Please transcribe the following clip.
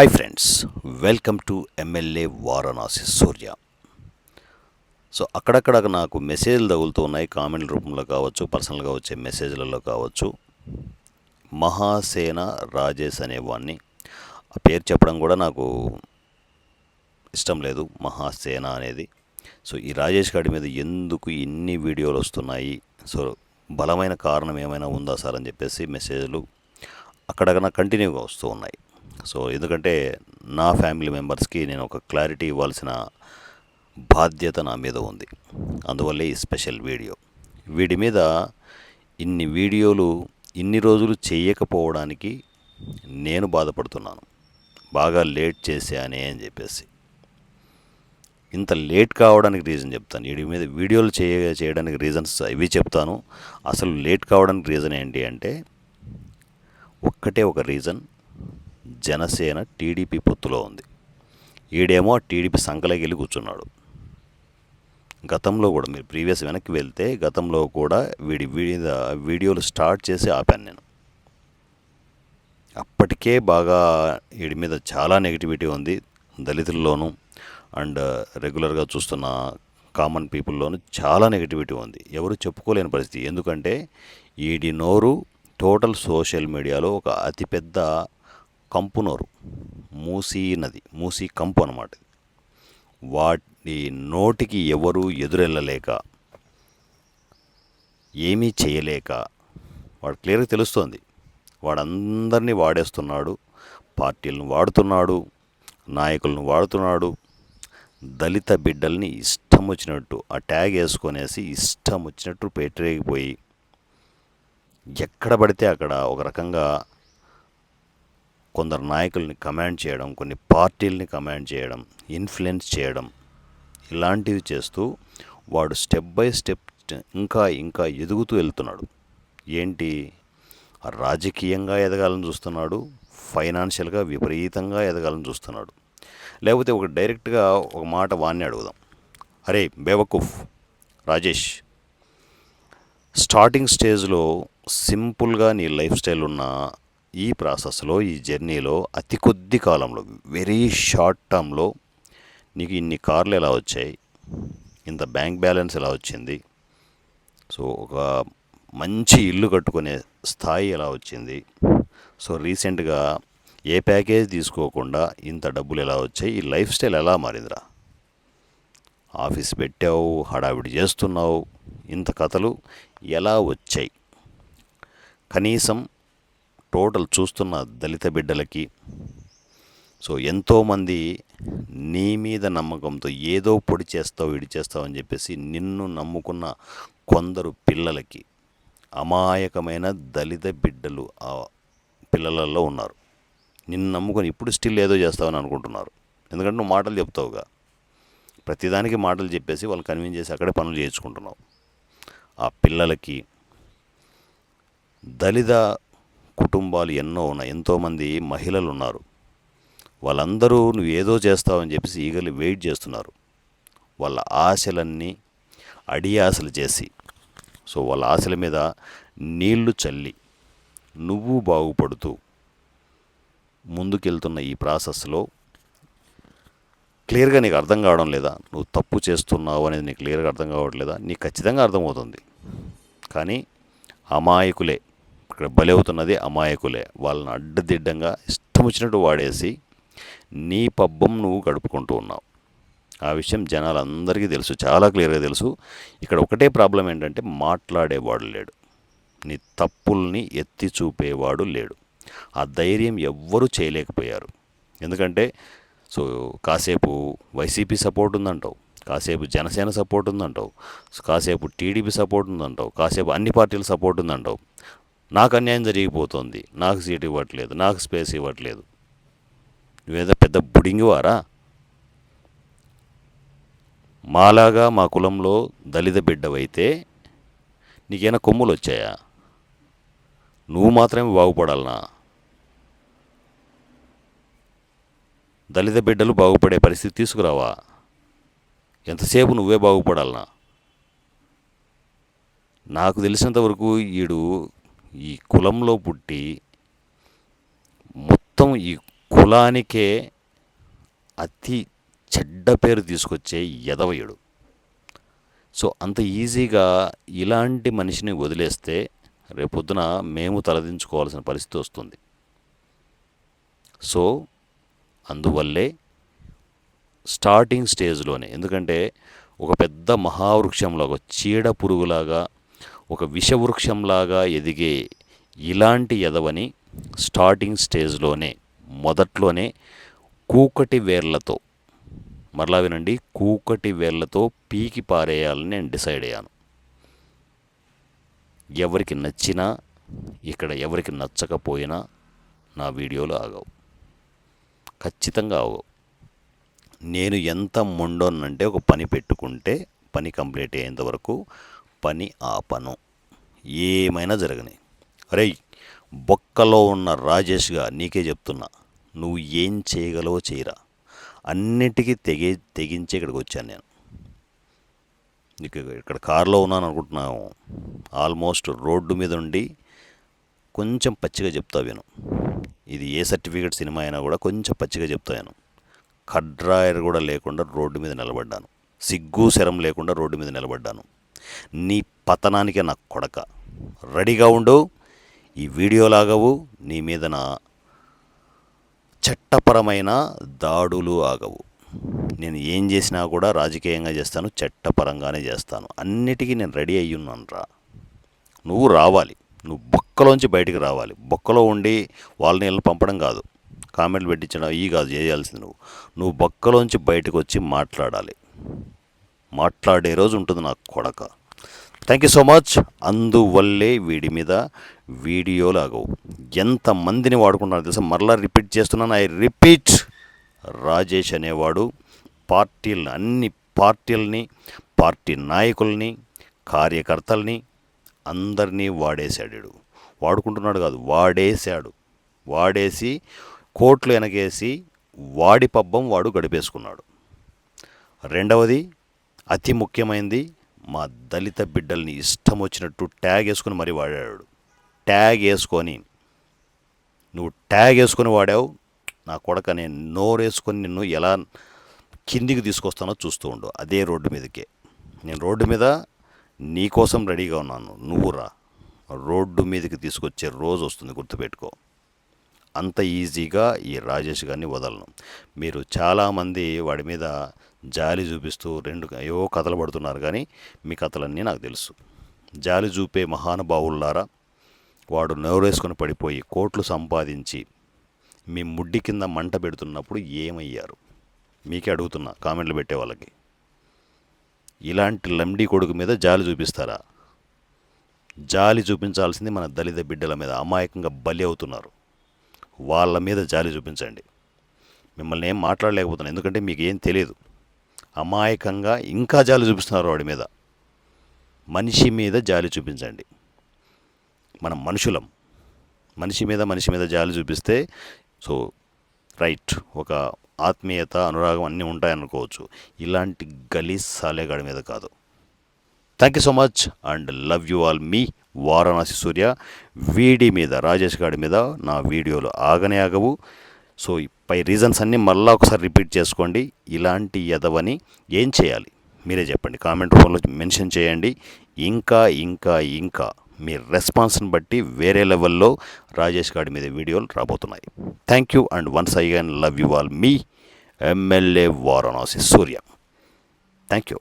Hi friends welcome to MLA Varanasi Surya so అక్కడక్కడ నాకు మెసేజ్లు తగులుతూ ఉన్నాయి. కామెంట్ రూపంలో కావచ్చు పర్సనల్గా వచ్చే మెసేజ్లలో కావచ్చు. మహాసేన రాజేష్ అనేవాడిని ఆ పేరు చెప్పడం కూడా నాకు ఇష్టం లేదు మహాసేన అనేది. సో ఈ రాజేష్ గారి మీద ఎందుకు ఇన్ని వీడియోలు వస్తున్నాయి? సో బలమైన కారణం ఏమైనా ఉందా సార్ అని చెప్పేసి మెసేజ్లు అక్కడక్కడ కంటిన్యూగా వస్తూ ఉన్నాయి. సో ఎందుకంటే నా ఫ్యామిలీ మెంబర్స్కి నేను ఒక క్లారిటీ ఇవ్వాల్సిన బాధ్యత నా మీద ఉంది. అందువల్లే ఈ స్పెషల్ వీడియో. వీడి మీద ఇన్ని వీడియోలు ఇన్ని రోజులు చేయకపోవడానికి నేను బాధపడుతున్నాను. బాగా లేట్ చేశానే అని చెప్పేసి. ఇంత లేట్ కావడానికి రీజన్ చెప్తాను. వీడి మీద వీడియోలు చేయ చేయడానికి రీజన్స్ ఇవి చెప్తాను. అసలు లేట్ కావడానికి రీజన్ ఏంటి అంటే ఒక్కటే ఒక రీజన్. జనసేన టీడీపీ పొత్తులో ఉంది. ఈడేమో టీడీపీ సంఖలోకి వెళ్ళి కూర్చున్నాడు. గతంలో కూడా మీరు ప్రీవియస్ వెనక్కి వెళ్తే గతంలో కూడా వీడి వీడి వీడియోలు స్టార్ట్ చేసి ఆపాను నేను. అప్పటికే బాగా వీడి మీద చాలా నెగిటివిటీ ఉంది. దళితుల్లోనూ అండ్ రెగ్యులర్గా చూస్తున్న కామన్ పీపుల్లోనూ చాలా నెగిటివిటీ ఉంది. ఎవరు చెప్పుకోలేని పరిస్థితి. ఎందుకంటే ఈడి నోరు టోటల్ సోషల్ మీడియాలో ఒక అతిపెద్ద కంపు నోరు మూసీ నది మూసీ కంపు అనమాట వాటి నోటికి ఎవరు ఎదురెళ్ళలేక ఏమీ చేయలేక వాడు క్లియర్గా తెలుస్తోంది. వాడందరినీ వాడేస్తున్నాడు పార్టీలను వాడుతున్నాడు నాయకులను వాడుతున్నాడు దళిత బిడ్డల్ని ఇష్టం వచ్చినట్టు ఆ ట్యాగ్ వేసుకొనేసి ఇష్టం వచ్చినట్టు పెట్టేగిపోయి ఎక్కడ పడితే అక్కడ ఒక రకంగా కొందరు నాయకుల్ని కమాండ్ చేయడం కొన్ని పార్టీల్ని కమాండ్ చేయడం ఇన్ఫ్లుయెన్స్ చేయడం ఇలాంటివి చేస్తూ వాడు స్టెప్ బై స్టెప్ ఇంకా ఇంకా ఎదుగుతూ వెళ్తున్నాడు. ఏంటి? రాజకీయంగా ఎదగాలని చూస్తున్నాడు ఫైనాన్షియల్గా విపరీతంగా ఎదగాలని చూస్తున్నాడు. లేకపోతే ఒక డైరెక్ట్గా ఒక మాట వాణ్ణి అడుగుదాం. అరే బేవకూఫ్ రాజేష్ స్టార్టింగ్ స్టేజ్లో సింపుల్గా నీ లైఫ్ స్టైల్ ఉన్న ఈ ప్రాసెస్లో ఈ జర్నీలో అతి కొద్ది కాలంలో వెరీ షార్ట్ టర్మ్లో నీకు ఇన్ని కార్లు ఎలా వచ్చాయి? ఇంత బ్యాంక్ బ్యాలెన్స్ ఎలా వచ్చింది? సో ఒక మంచి ఇల్లు కట్టుకునే స్థాయి ఎలా వచ్చింది? సో రీసెంట్గా ఏ ప్యాకేజ్ తీసుకోకుండా ఇంత డబ్బులు ఎలా వచ్చాయి? ఈ లైఫ్ స్టైల్ ఎలా మారిందిరా? ఆఫీస్ పెట్టావు హడావిడి చేస్తున్నావు ఇంత కథలు ఎలా వచ్చాయి? కనీసం టోటల్ చూస్తున్న దళిత బిడ్డలకి సో ఎంతోమంది నీ మీద నమ్మకంతో ఏదో పొడి చేస్తావు ఇడి చేస్తావు అని చెప్పేసి నిన్ను నమ్ముకున్న కొందరు పిల్లలకి అమాయకమైన దళిత బిడ్డలు ఆ పిల్లలలో ఉన్నారు. నిన్ను నమ్ముకొని ఇప్పుడు స్టిల్ ఏదో చేస్తావని అనుకుంటున్నారు. ఎందుకంటే నువ్వు మాటలు చెప్తావుగా. ప్రతిదానికి మాటలు చెప్పేసి వాళ్ళు కన్విన్స్ చేసి అక్కడే పనులు చేయించుకుంటున్నావు. ఆ పిల్లలకి దళిత కుటుంబాలు ఎన్నో ఉన్నాయి. ఎంతోమంది మహిళలు ఉన్నారు వాళ్ళందరూ నువ్వు ఏదో చేస్తావని చెప్పేసి ఈగలు వెయిట్ చేస్తున్నారు. వాళ్ళ ఆశలన్నీ అడి ఆశలు చేసి. సో వాళ్ళ ఆశల మీద నీళ్ళు చల్లి నువ్వు బాగుపడుతూ ముందుకెళ్తున్న ఈ ప్రాసెస్లో క్లియర్గా నీకు అర్థం కావడం లేదా? నువ్వు తప్పు చేస్తున్నావు అనేది నీకు క్లియర్గా అర్థం కావట్లేదా నీకు ఖచ్చితంగా అర్థమవుతుంది. కానీ అమాయకులే ఇక్కడ బలవుతున్నది అమాయకులే. వాళ్ళని అడ్డదిడ్డంగా ఇష్టం వచ్చినట్టు వాడేసి నీ పబ్బం నువ్వు గడుపుకుంటూ ఉన్నావు. ఆ విషయం జనాలందరికీ తెలుసు చాలా క్లియర్గా తెలుసు. ఇక్కడ ఒకటే ప్రాబ్లం ఏంటంటే మాట్లాడేవాడు లేడు. నీ తప్పుల్ని ఎత్తి చూపేవాడు లేడు. ఆ ధైర్యం ఎవ్వరూ చేయలేకపోయారు. ఎందుకంటే సో కాసేపు వైసీపీ సపోర్ట్ ఉందంటావు కాసేపు జనసేన సపోర్ట్ ఉందంటావు కాసేపు టీడీపీ సపోర్ట్ ఉందంటావు కాసేపు అన్ని పార్టీల సపోర్ట్ ఉందంటావు. నాకు అన్యాయం జరిగిపోతుంది. నాకు సీట్ ఇవ్వట్లేదు. నాకు స్పేస్ ఇవ్వట్లేదు. నువ్వేదో పెద్ద బుడింగివారా? మాలాగా మా కులంలో దళిత బిడ్డవైతే నీకేమైనా కొమ్ములు వచ్చాయా నువ్వు మాత్రమే బాగుపడాలనా? దళిత బిడ్డలు బాగుపడే పరిస్థితి తీసుకురావా? ఎంతసేపు నువ్వే బాగుపడాలనా? నాకు తెలిసినంతవరకు ఈడు ఈ కులంలో పుట్టి మొత్తం ఈ కులానికే అతి చెడ్డ పేరు తీసుకొచ్చే ఎదవయుడు సో అంత ఈజీగా ఇలాంటి మనిషిని వదిలేస్తే రేపొద్దున మేము తలదించుకోవాల్సిన పరిస్థితి వస్తుంది. సో అందువల్లే స్టార్టింగ్ స్టేజ్లోనే ఎందుకంటే ఒక పెద్ద మహావృక్షంలో ఒక చీడ పురుగులాగా ఒక విషవృక్షంలాగా ఎదిగే ఇలాంటి ఎదవని స్టార్టింగ్ స్టేజ్లోనే మొదట్లోనే కూకటి వేర్లతో మరలా వినండి కూకటి వేర్లతో పీకి పారేయాలని నేను డిసైడ్ అయ్యాను. ఎవరికి నచ్చినా ఇక్కడ ఎవరికి నచ్చకపోయినా నా వీడియోలు ఆగవు. ఖచ్చితంగా ఆగవు. నేను ఎంత మొండోనంటే ఒక పని పెట్టుకుంటే పని కంప్లీట్ అయ్యేంత వరకు పని ఆపను. ఏమైనా జరగని. అరే బొక్కలో ఉన్న రాజేష్గా నీకే చెప్తున్నా. నువ్వు ఏం చేయగలవో చేయరా. అన్నిటికీ తెగే తెగించి ఇక్కడికి వచ్చాను నేను. నీకు ఇక్కడ కారులో ఉన్నాను అనుకుంటున్నావు. ఆల్మోస్ట్ రోడ్డు మీద ఉండి కొంచెం పచ్చిగా చెప్తా విను. ఇది ఏ సర్టిఫికేట్ సినిమా అయినా కూడా కొంచెం పచ్చిగా చెప్తాను కడ్రాయర్ కూడా లేకుండా రోడ్డు మీద నిలబడ్డాను. సిగ్గు శరం లేకుండా రోడ్డు మీద నిలబడ్డాను. నీ పతనానికి నా కొడక. రెడీగా ఉండు ఈ వీడియోలాగవు నీ మీద నా చట్టపరమైన దాడులు ఆగవు. నేను ఏం చేసినా కూడా రాజకీయంగా చేస్తాను చట్టపరంగానే చేస్తాను. అన్నిటికీ నేను రెడీ అయ్యి ఉన్నాను రా. నువ్వు రావాలి. నువ్వు బొక్కలోంచి బయటికి రావాలి. బొక్కలో ఉండి వాళ్ళని వీళ్ళని పంపడం కాదు. కామెంట్లు పెట్టించడం ఈ కాదు చేయాల్సింది నువ్వు. నువ్వు బొక్కలోంచి బయటకు వచ్చి మాట్లాడాలి. మాట్లాడే రోజు ఉంటుంది నా కొడక. థ్యాంక్ యూ సో మచ్ అందువల్లే వీడి మీద వీడియోలాగవు ఎంతమందిని వాడుకుంటున్నారు తెలుసా? మరలా రిపీట్ చేస్తున్నాను. ఐ రిపీట్ రాజేష్ అనేవాడు పార్టీలను అన్ని పార్టీలని పార్టీ నాయకుల్ని కార్యకర్తల్ని అందరినీ వాడేశాడు వాడుకుంటున్నాడు కాదు వాడేశాడు. వాడేసి కోట్లు వెనకేసి వాడి పబ్బం వాడు గడిపేసుకున్నాడు. రెండవది అతి ముఖ్యమైనది మా దళిత బిడ్డల్ని ఇష్టం వచ్చినట్టు ట్యాగ్ వేసుకుని మరీ వాడాడు. ట్యాగ్ వేసుకొని నువ్వు ట్యాగ్ వేసుకొని వాడావు నా కొడక నేను నోరేసుకొని నిన్ను ఎలా కిందికి తీసుకొస్తానో చూస్తూ ఉండు. అదే రోడ్డు మీదకే. నేను రోడ్డు మీద నీకోసం రెడీగా ఉన్నాను. నువ్వు రా. రోడ్డు మీదకి తీసుకొచ్చే రోజు వస్తుంది గుర్తుపెట్టుకో. అంత ఈజీగా ఈ రాజేష్ గారిని వదలను. మీరు చాలామంది వాడి మీద జాలి చూపిస్తూ రెండు ఏవో కథలు పడుతున్నారు కానీ మీ కథలన్నీ నాకు తెలుసు. జాలి చూపే మహానుభావుల్లారా వాడు నోరేసుకొని పడిపోయి కోట్లు సంపాదించి మీ ముడ్డి కింద మంట పెడుతున్నప్పుడు ఏమయ్యారు? మీకే అడుగుతున్నా కామెంట్లు పెట్టే వాళ్ళకి. ఇలాంటి లండి కొడుకు మీద జాలి చూపిస్తారా? జాలి చూపించాల్సింది మన దళిత బిడ్డల మీద అమాయకంగా బలి అవుతున్నారు. వాళ్ళ మీద జాలి చూపించండి. మిమ్మల్ని ఏం మాట్లాడలేకపోతున్నాను ఎందుకంటే మీకు ఏం తెలియదు అమాయకంగా ఇంకా జాలి చూపిస్తున్నారు వాడి మీద. మనిషి మీద జాలి చూపించండి. మనం మనుషులం. మనిషి మీద మనిషి మీద జాలి చూపిస్తే సో రైట్ ఒక ఆత్మీయత అనురాగం అన్నీ ఉంటాయనుకోవచ్చు. ఇలాంటి గలీజ్ సాలేగాడి మీద కాదు. Thank you so much and love you all మీ వారణాసి సూర్య వీడి మీద రాజేష్ గాడి మీద నా వీడియోలు ఆగనే ఆగవు. సో ఈ పై రీజన్స్ అన్నీ మళ్ళీ ఒకసారి రిపీట్ చేసుకోండి. ఇలాంటి ఎదవని ఏం చేయాలి? మీరే చెప్పండి. కామెంట్ రూపంలో మెన్షన్ చేయండి. ఇంకా ఇంకా ఇంకా మీ రెస్పాన్స్ని బట్టి వేరే లెవెల్లో రాజేష్ గాడి మీద వీడియోలు రాబోతున్నాయి. Thank you and once again love you all me MLA Varanasi Surya thank you